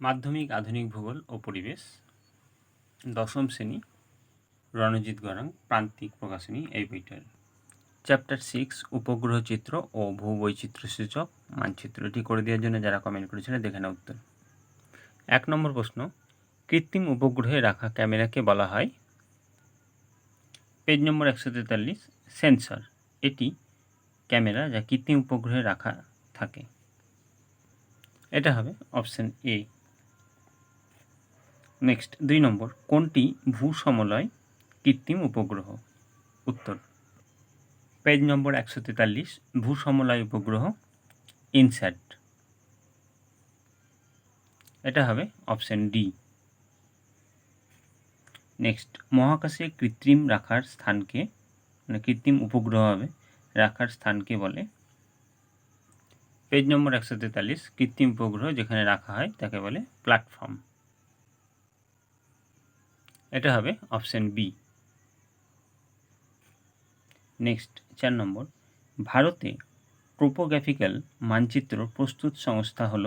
মাধ্যমিক, আধুনিক ভূগোল ও পরিবেশ। দশম শ্রেণি, রণজিৎ গরাং, প্রান্তিক প্রকাশনী, এই বইটার। চ্যাপ্টার সিক্স উপগ্রহ চিত্র ও ভূবৈচিত্র্য সূচক মানচিত্রটি করে দেওয়ার জন্য যারা কমেন্ট করেছিলেন দেখে নেওয়া উত্তর। এক নম্বর প্রশ্ন, কৃত্রিম উপগ্রহে রাখা ক্যামেরাকে বলা হয়? পেজ নম্বর একশো তেতাল্লিশ সেন্সর এটি ক্যামেরা যা কৃত্রিম উপগ্রহে রাখা থাকে। এটা হবে অপশন এ নেক্সট, দুই নম্বর, কোনটি ভূসমলয় কৃত্রিম উপগ্রহ? উত্তর, পেজ নম্বর একশো তেতাল্লিশ, ভূসমলয় উপগ্রহ ইনস্যাট এটা হবে অপশন ডি। নেক্সট, মহাকাশে কৃত্রিম রাখার স্থানকে মানে কৃত্রিম উপগ্রহ হবে, রাখার স্থানকে বলে। পেজ নম্বর একশো তেতাল্লিশ, কৃত্রিম উপগ্রহ যেখানে রাখা হয়, তাকে বলে প্ল্যাটফর্ম। এটা হবে অপশন বি নেক্সট চার নম্বর। ভারতে টোপোগ্রাফিক্যাল মানচিত্র প্রস্তুত সংস্থা হল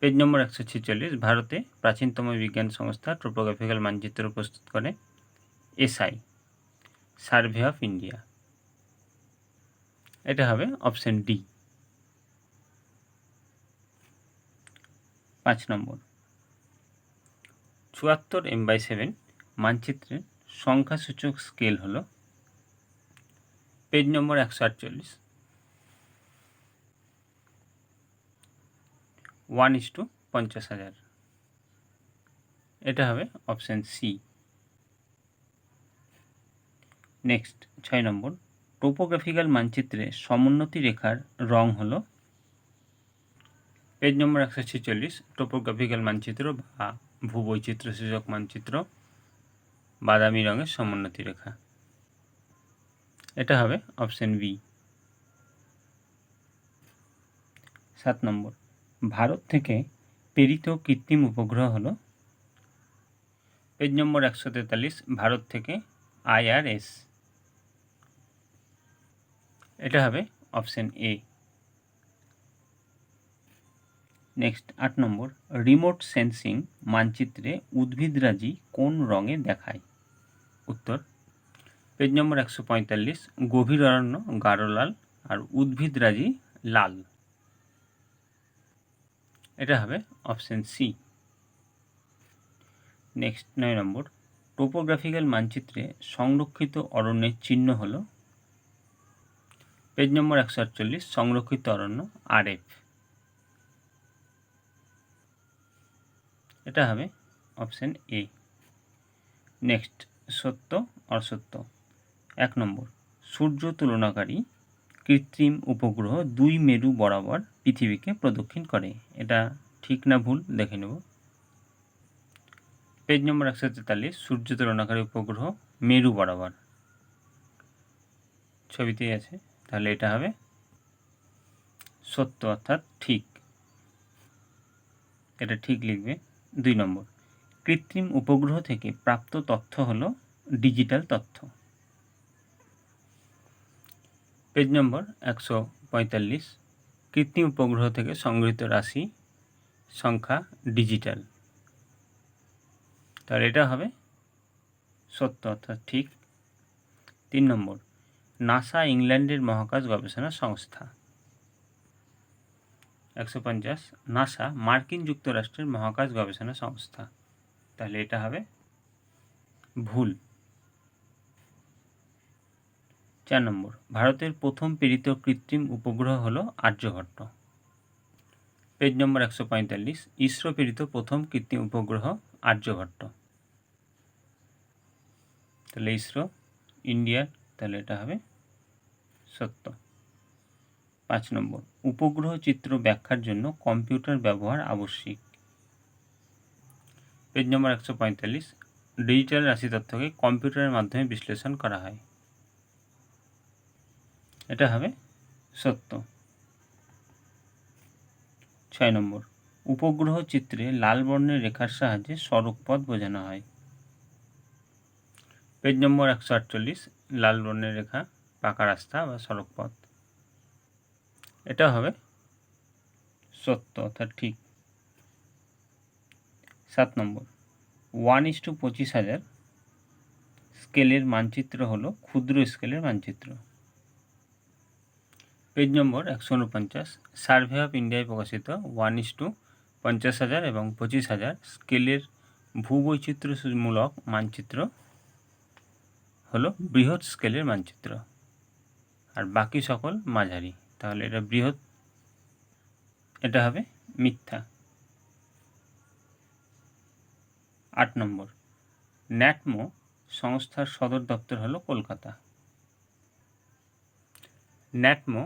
পেজ নম্বর একশো ছেচল্লিশ। ভারতে প্রাচীনতম বিজ্ঞান সংস্থা টোপোগ্রাফিক্যাল মানচিত্র প্রস্তুত করে এসআই সার্ভে অফ ইন্ডিয়া এটা হবে অপশন ডি পাঁচ নম্বর। চুয়াত্তর এম বাই সেভেন মানচিত্রের সংখ্যাসূচক স্কেল হল পেজ নম্বর একশো আটচল্লিশ। ওয়ান ইস টু পঞ্চাশ হাজার। এটা হবে অপশান সি নেক্সট ছয় নম্বর টোপোগ্রাফিক্যাল মানচিত্রে সমোন্নতি রেখার রং হলো পেজ নম্বর একশো ছেচল্লিশ টোপোগ্রাফিক্যাল মানচিত্র বা ভূবৈচিত্র্য সূচক মানচিত্র, বাদামি রঙের সমোন্নতি রেখা। এটা হবে অপশন বি। সাত নম্বর। ভারত থেকে প্রেরিত কৃত্রিম উপগ্রহ হল পেজ নম্বর একশো তেতাল্লিশ, ভারত থেকে আইআরএস এটা হবে অপশন এ। নেক্সট আট নম্বর রিমোট সেন্সিং মানচিত্রে উদ্ভিদরাজি কোন রঙে দেখায়? উত্তর পেজ নম্বর একশো পঁয়তাল্লিশ, গভীর অরণ্য, গাঢ় লাল, আর উদ্ভিদরাজি লাল। এটা হবে অপশন সি নেক্সট নয় নম্বর টোপোগ্রাফিক্যাল মানচিত্রে সংরক্ষিত অরণ্যের চিহ্ন হল পেজ নম্বর একশো আটচল্লিশ, সংরক্ষিত অরণ্য আর এটা হবে অপশান এ। নেক্সট, সত্য, অসত্য। এক নম্বর, সূর্য তুলনাকারী কৃত্রিম উপগ্রহ দুই মেরু বরাবর পৃথিবীকে প্রদক্ষিণ করে। এটা ঠিক না ভুল? দেখে নেব। পেজ নম্বর একশো তেতাল্লিশ, সূর্য তুলনাকারী উপগ্রহ মেরু বরাবর। ছবিতেই আছে। তাহলে এটা হবে সত্য অর্থাৎ ঠিক। এটা ঠিক লিখবে। দুই নম্বর। কৃত্রিম উপগ্রহ থেকে প্রাপ্ত তথ্য হলো ডিজিটাল তথ্য। পেজ নম্বর একশো পঁয়তাল্লিশ। কৃত্রিম উপগ্রহ থেকে সংগৃহীত রাশি সংখ্যা ডিজিটাল। তাহলে এটা হবে সত্য অর্থাৎ ঠিক। তিন নম্বর, নাসা ইংল্যান্ডের মহাকাশ গবেষণা সংস্থা। একশো পঞ্চাশ, নাসা মার্কিন যুক্তরাষ্ট্রের মহাকাশ গবেষণা সংস্থা। তাহলে এটা হবে ভুল। চার নম্বর, ভারতের প্রথম প্রেরিত কৃত্রিম উপগ্রহ হল আর্যভট্ট। পেজ নম্বর একশো পঁয়তাল্লিশ, ইসরো প্রেরিত প্রথম কৃত্রিম উপগ্রহ আর্যভট্ট। তাহলে ইসরো, ইন্ডিয়ার, তাহলে এটা হবে সত্য। পাঁচ নম্বর, উপগ্রহ চিত্র ব্যাখ্যার জন্য কম্পিউটার ব্যবহার আবশ্যিক। পেজ নম্বর একশো পঁয়তাল্লিশ, ডিজিটাল রাশি তথ্যকে কম্পিউটারের মাধ্যমে বিশ্লেষণ করা হয়। এটা হবে সত্য। ছয় নম্বর, উপগ্রহ চিত্রে লাল বর্ণের রেখার সাহায্যে সড়ক পথ বোঝানো হয়। পেজ নম্বর একশো আটচল্লিশ, লাল বর্ণের রেখা, পাকা রাস্তা বা সড়ক পথ। এটা হবে সত্য, অর্থাৎ ঠিক। সাত নম্বর। ওয়ান ইস টু পঁচিশ হাজার স্কেলের মানচিত্র হলো ক্ষুদ্র স্কেলের মানচিত্র। পেজ নম্বর একশো উনপঞ্চাশ সার্ভে অফ ইন্ডিয়ায় প্রকাশিত ওয়ান ইস টু পঞ্চাশ হাজার এবং পঁচিশ হাজার স্কেলের ভূবৈচিত্র্যমূলক মানচিত্র হলো বৃহৎ স্কেলের মানচিত্র। আর বাকি সকল মাঝারি। তাহলে এটা বৃহৎ, এটা হবে মিথ্যা। আট নম্বর ন্যাটমো সংস্থার সদর দপ্তর হলো কলকাতা। ন্যাটমো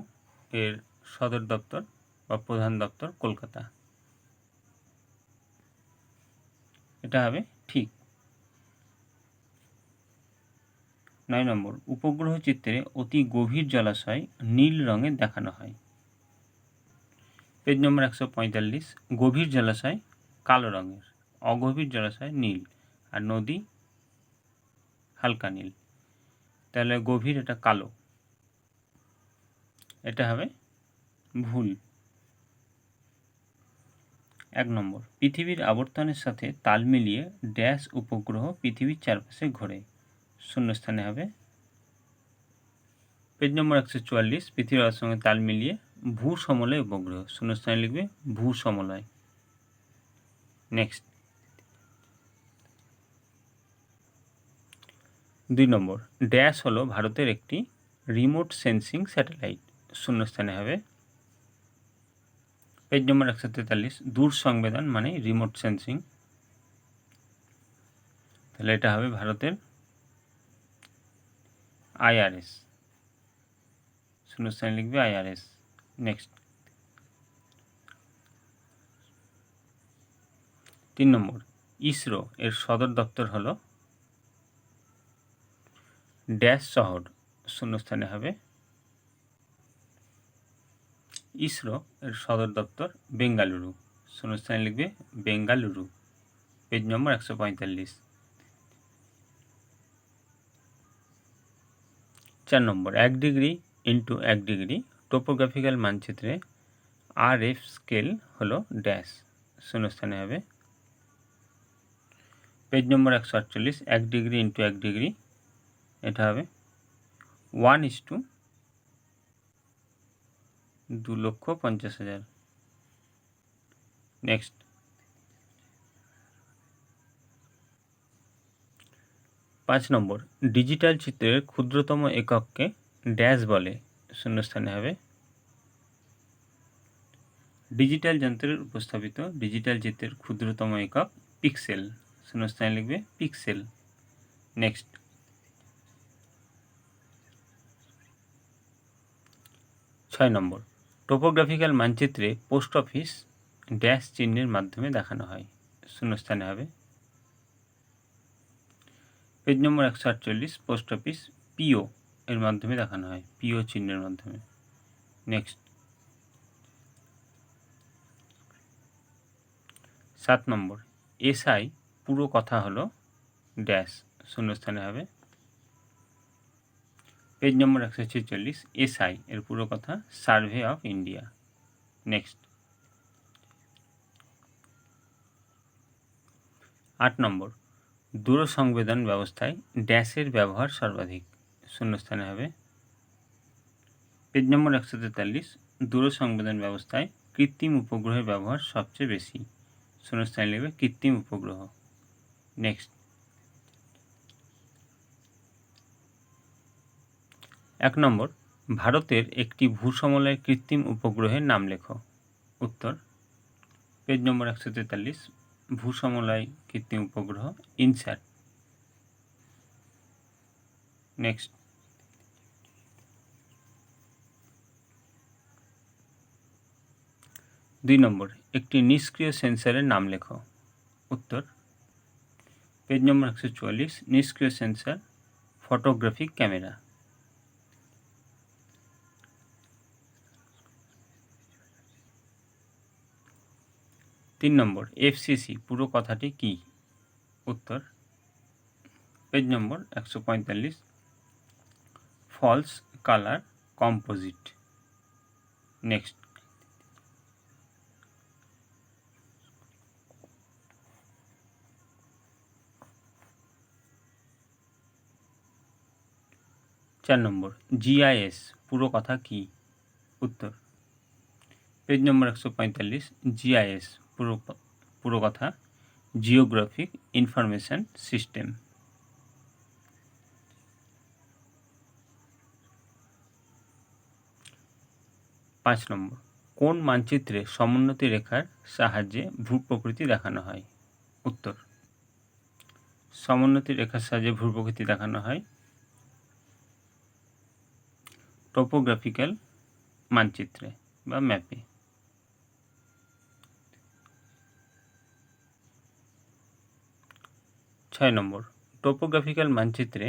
এর সদর দপ্তর বা প্রধান দপ্তর কলকাতা। এটা হবে ঠিক। নয় নম্বর, উপগ্রহ চিত্রে অতি গভীর জলাশয় নীল রঙে দেখানো হয়। পেজ নম্বর একশো পঁয়তাল্লিশ, গভীর জলাশয় কালো রঙের, অগভীর জলাশয় নীল আর নদী হালকা নীল। তাহলে গভীর এটা কালো। এটা হবে ভুল। এক নম্বর, পৃথিবীর আবর্তনের সাথে তাল মিলিয়ে ড্যাশ উপগ্রহ পৃথিবীর চারপাশে ঘোরে। শূন্যস্থানে হবে। পেজ নম্বর একশো চুয়াল্লিশ, পৃথিবীর সঙ্গে তাল মিলিয়ে ভূ সমলয় উপগ্রহ। শূন্যস্থানে লিখবে ভূ সমলয়। নেক্সট দুই নম্বর, ড্যাশ হলো ভারতের একটি রিমোট সেন্সিং স্যাটেলাইট। শূন্যস্থানে হবে। পেজ নম্বর একশো তেতাল্লিশ, দূর সংবেদন মানে রিমোট সেন্সিং। তাহলে এটা হবে ভারতের আইআরএস শূন্যস্থানে লিখবে আইআরএস নেক্সট তিন নম্বর। ইসরো এর সদর দপ্তর হলো ড্যাশ শহর। শূন্যস্থানে হবে ইসরো এর সদর দপ্তর বেঙ্গালুরু। শূন্যস্থানে লিখবে বেঙ্গালুরু। পেজ নম্বর একশো পঁয়তাল্লিশ। চার নম্বর, এক ডিগ্রি ইন্টু এক ডিগ্রি টোপোগ্রাফিক্যাল মানচিত্রে আর এফ স্কেল হলো ড্যাশ শূন্যস্থানে হবে। পেজ নম্বর একশো আটচল্লিশ, এক ডিগ্রি ইন্টু এক ডিগ্রি, এটা হবে। ওয়ান ইস টু দু লক্ষ পঞ্চাশ হাজার। নেক্সট পাঁচ নম্বর, ডিজিটাল চিত্রের ক্ষুদ্রতম একককে ড্যাশ বলে, শূন্যস্থানে হবে। ডিজিটাল যন্ত্রের উপস্থাপিত ডিজিটাল চিত্রের ক্ষুদ্রতম একক পিক্সেল, শূন্যস্থানে লিখবে পিক্সেল। নেক্সট। ছয় নম্বর, টোপোগ্রাফিক্যাল মানচিত্রে পোস্ট অফিস ড্যাশ চিহ্নের মাধ্যমে দেখানো হয়, শূন্যস্থানে হবে। পেজ নম্বর একশো আটচল্লিশ পোস্ট অফিস পিও এর মাধ্যমে দেখানো হয়। পিও চিহ্নের মাধ্যমে। নেক্সট সাত নম্বর। এসআই পুরো কথা হলো ড্যাশ শূন্যস্থানে হবে। পেজ নম্বর একশো ছেচল্লিশ এসআই এর পুরো কথা সার্ভে অফ ইন্ডিয়া নেক্সট আট নম্বর। দূরসংবেদন ব্যবস্থায় ড্যাশের ব্যবহার সর্বাধিক। শূন্যস্থানে হবে। পেজ নম্বর একশো তেতাল্লিশ, দূরসংবেদন ব্যবস্থায় কৃত্রিম উপগ্রহের ব্যবহার সবচেয়ে বেশি। শূন্যস্থানে লিখবে কৃত্রিম উপগ্রহ। নেক্সট এক নম্বর, ভারতের একটি ভূসমলয় কৃত্রিম উপগ্রহের নাম লেখো। উত্তর। পেজ নম্বর একশো তেতাল্লিশ ভূসমলয় কৃত্রিম উপগ্রহ ইনস্যাট নেক্সট। দুই নম্বর, একটি নিষ্ক্রিয় সেন্সরের নাম লেখো। উত্তর, পেজ নম্বর একশো চুয়াল্লিশ, নিষ্ক্রিয় সেন্সার, ফটোগ্রাফিক ক্যামেরা। তিন নম্বর এফসিসি পুরো কথাটি কি? উত্তর, পেজ নম্বর একশো পঁয়তাল্লিশ ফলস কালার কম্পোজিট নেক্সট চার নম্বর জিআইএস পুরো কথা কি? উত্তর, পেজ নম্বর একশো পঁয়তাল্লিশ জিআইএস পুরো পুরো কথা। জিওগ্রাফিক ইনফরমেশন সিস্টেম পাঁচ নম্বর, কোন মানচিত্রে সমোন্নতি রেখার সাহায্যে ভূপ্রকৃতি দেখানো হয়? উত্তর, সমোন্নতি রেখার সাহায্যে ভূপ্রকৃতি দেখানো হয়। টোপোগ্রাফিক্যাল মানচিত্রে বা ম্যাপে ছয় নম্বর। টোপোগ্রাফিক্যাল মানচিত্রে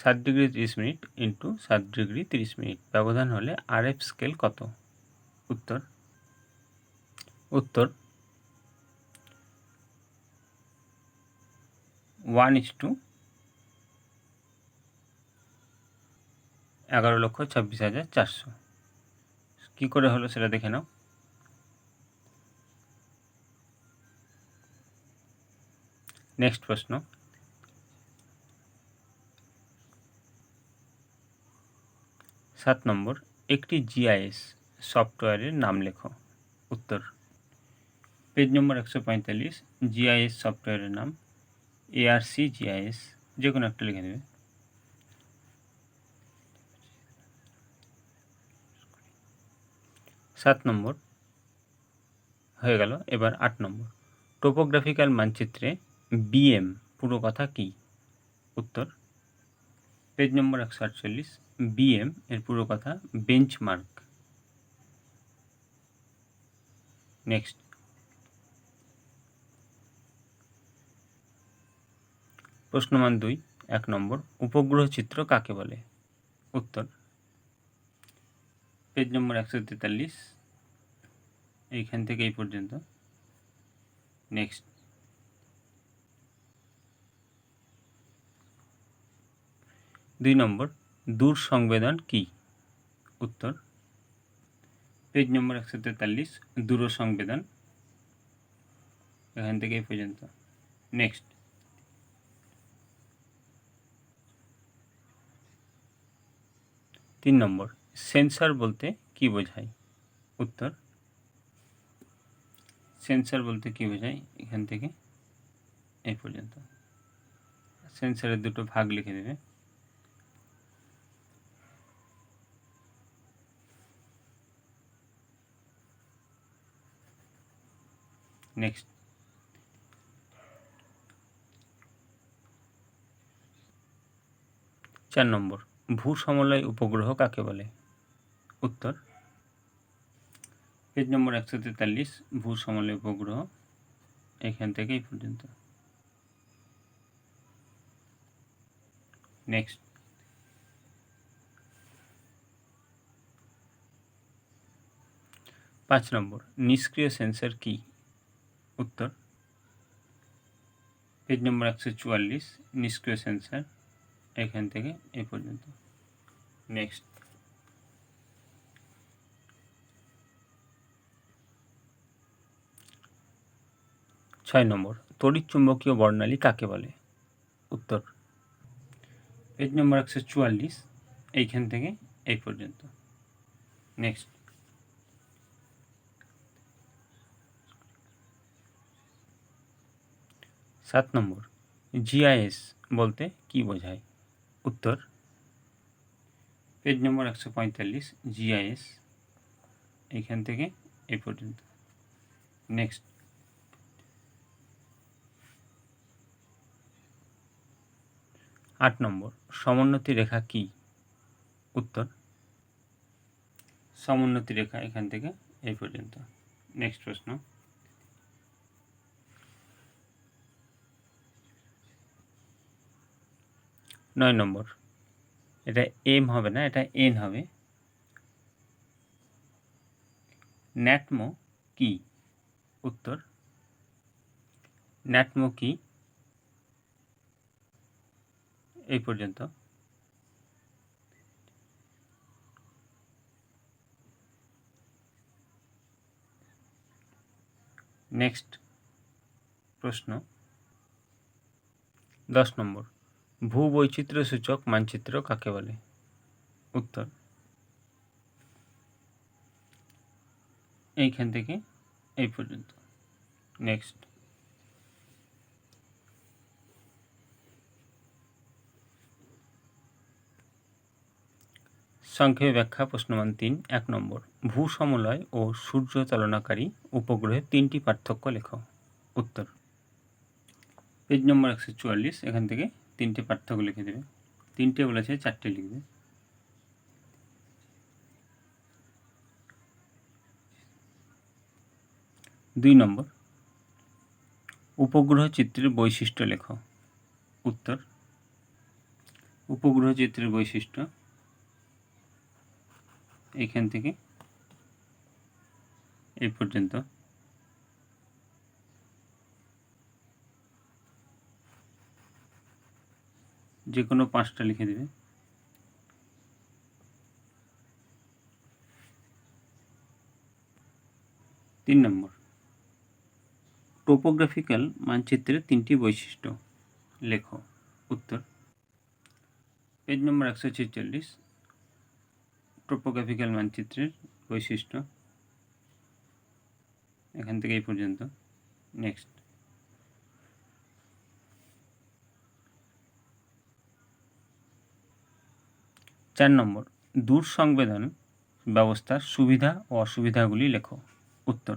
সাত ডিগ্রি তিরিশ মিনিট ইন্টু সাত ডিগ্রি তিরিশ মিনিট। ব্যবধান হলে আর এফ স্কেল কত? উত্তর। উত্তর। ওয়ান ইস টু এগারো লক্ষ ছাব্বিশ হাজার চারশো। কী করে হলো সেটা দেখে নাও। নেক্সট প্রশ্ন। সাত নম্বর, একটি জিআইএস সফটওয়্যারের নাম লেখো। উত্তর। পেজ নম্বর একশো পঁয়তাল্লিশ, জিআইএস সফটওয়্যারের নাম, এআরসি জিআইএস যে কোনো একটা লিখে দেবে। সাত নম্বর, হয়ে গেল। এবার আট নম্বর, টোপোগ্রাফিক্যাল মানচিত্রে বিএম পুরো কথা কি? উত্তর পেজ নম্বর একশো আটচল্লিশ বিএম এর পুরো কথা বেঞ্চমার্ক নেক্সট প্রশ্নমান দুই, এক নম্বর, উপগ্রহ চিত্র কাকে বলে? উত্তর পেজ নম্বর একশো তেতাল্লিশ, এইখান থেকে এই পর্যন্ত। নেক্সট দুই নম্বর, দূর সংবেদন কি? উত্তর, পেজ নম্বর একশো তেতাল্লিশ, দূর সংবেদন। এখান থেকে এই পর্যন্ত। নেক্সট তিন নম্বর সেন্সার বলতে কি বোঝায়? উত্তর সেন্সার বলতে কি বোঝায়? এখান থেকে এই পর্যন্ত। সেন্সারের দুটো ভাগ লিখে দেবে। নেক্সট। চার নম্বর ভূ সমলয় উপগ্রহ কাকে বলে? উত্তর। পেজ নম্বর একশো তেতাল্লিশ ভূ সমলয় উপগ্রহ, এখান থেকে এই পর্যন্ত। নেক্সট। পাঁচ নম্বর, নিষ্ক্রিয় সেন্সর কি? উত্তর। পেজ নম্বর একশো চুয়াল্লিশ, নিষ্ক্রিয় সেন্সার এখান থেকে এই পর্যন্ত। নেক্সট ছয় নম্বর, তড়িৎ চুম্বকীয় বর্ণালী কাকে বলে? উত্তর। পেজ নম্বর একশো চুয়াল্লিশ, এইখান থেকে এই পর্যন্ত। নেক্সট সাত নম্বর, জিআইএস বলতে কি বোঝায়? উত্তর, পেজ নম্বর একশো পঁয়তাল্লিশ, জিআইএস। এইখান থেকে এই পর্যন্ত। নেক্সট। আট নম্বর, সমোন্নতি রেখা কি? উত্তর, সমোন্নতি রেখা এখান থেকে এই পর্যন্ত। নেক্সট প্রশ্ন। নয় নম্বর। এটা এম হবে না, এটা এন হবে। ন্যাটমো কি? উত্তর। ন্যাটমো কি? এই পর্যন্ত। নেক্সট প্রশ্ন। দশ নম্বর। ভূবৈচিত্র্য সূচক মানচিত্র কাকে বলে? উত্তর। এইখান থেকে এই পর্যন্ত। নেক্সট সংক্ষেপে ব্যাখ্যা প্রশ্নমান তিন, এক নম্বর। ভূ সমলয় ও সূর্য চালনাকারী উপগ্রহের তিনটি পার্থক্য লেখ। উত্তর। পেজ নম্বর একশো চুয়াল্লিশ, এখান থেকে তিনটে পার্থক্য লিখে দেবে। তিনটে বলেছে, চারটে লিখবে। দুই নম্বর। উপগ্রহ চিত্রের বৈশিষ্ট্য লেখ। উত্তর। উপগ্রহ চিত্রের বৈশিষ্ট্য। এইখান থেকে। এই পর্যন্ত। যে কোনো পাঁচটা লিখে দেবে। তিন নম্বর। টোপোগ্রাফিক্যাল মানচিত্রের তিনটি বৈশিষ্ট্য। লেখো। উত্তর। পেজ নম্বর একশো ছেচল্লিশ। টোপোগ্রাফিক্যাল মানচিত্রের বৈশিষ্ট্য। এখান থেকে এই পর্যন্ত। নেক্সট চার নম্বর দূর সংবেদন ব্যবস্থার সুবিধা ও অসুবিধাগুলি লেখো। উত্তর,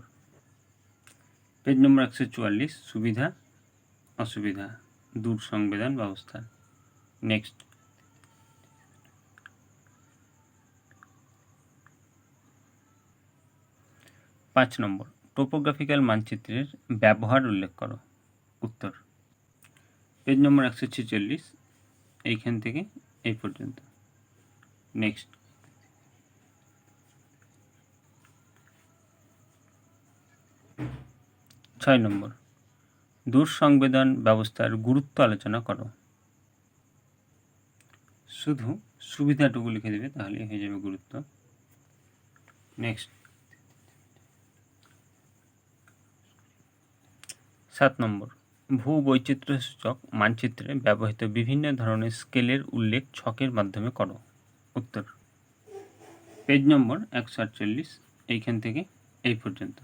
পেজ নম্বর একশো চুয়াল্লিশ, সুবিধা, অসুবিধা দূর সংবেদন ব্যবস্থা। নেক্সট পাঁচ নম্বর টোপোগ্রাফিক্যাল মানচিত্রের ব্যবহার উল্লেখ করো। উত্তর, পেজ নম্বর একশো ছেচল্লিশ, এইখান থেকে এই পর্যন্ত। নেক্সট ছয় নম্বর। দূর সংবেদন ব্যবস্থার গুরুত্ব আলোচনা করো। শুধু সুবিধাটুকু লিখে দেবে তাহলে হয়ে যাবে গুরুত্ব। নেক্সট সাত নম্বর। ভূ বৈচিত্র্য সূচক মানচিত্রে ব্যবহৃত বিভিন্ন ধরনের স্কেলের উল্লেখ ছকের মাধ্যমে করো। উত্তর। পেজ নম্বর একশো আটচল্লিশ, এইখান থেকে এই পর্যন্ত।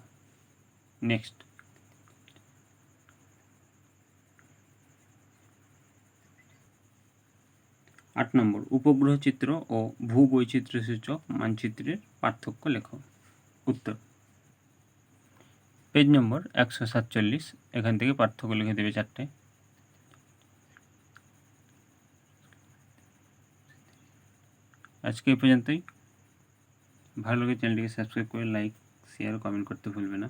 নেক্সট আট নম্বর, উপগ্রহ চিত্র ও ভূ সূচক মানচিত্রের পার্থক্য লেখো। উত্তর। পেজ নম্বর একশো সাতচল্লিশ, এখান থেকে পার্থক্য লিখে দেবে চারটে। আজকে এই পর্যন্তই। ভালো লাগে চ্যানেলটিকে সাবস্ক্রাইব করে লাইক শেয়ার কমেন্ট করতে ভুলবে না।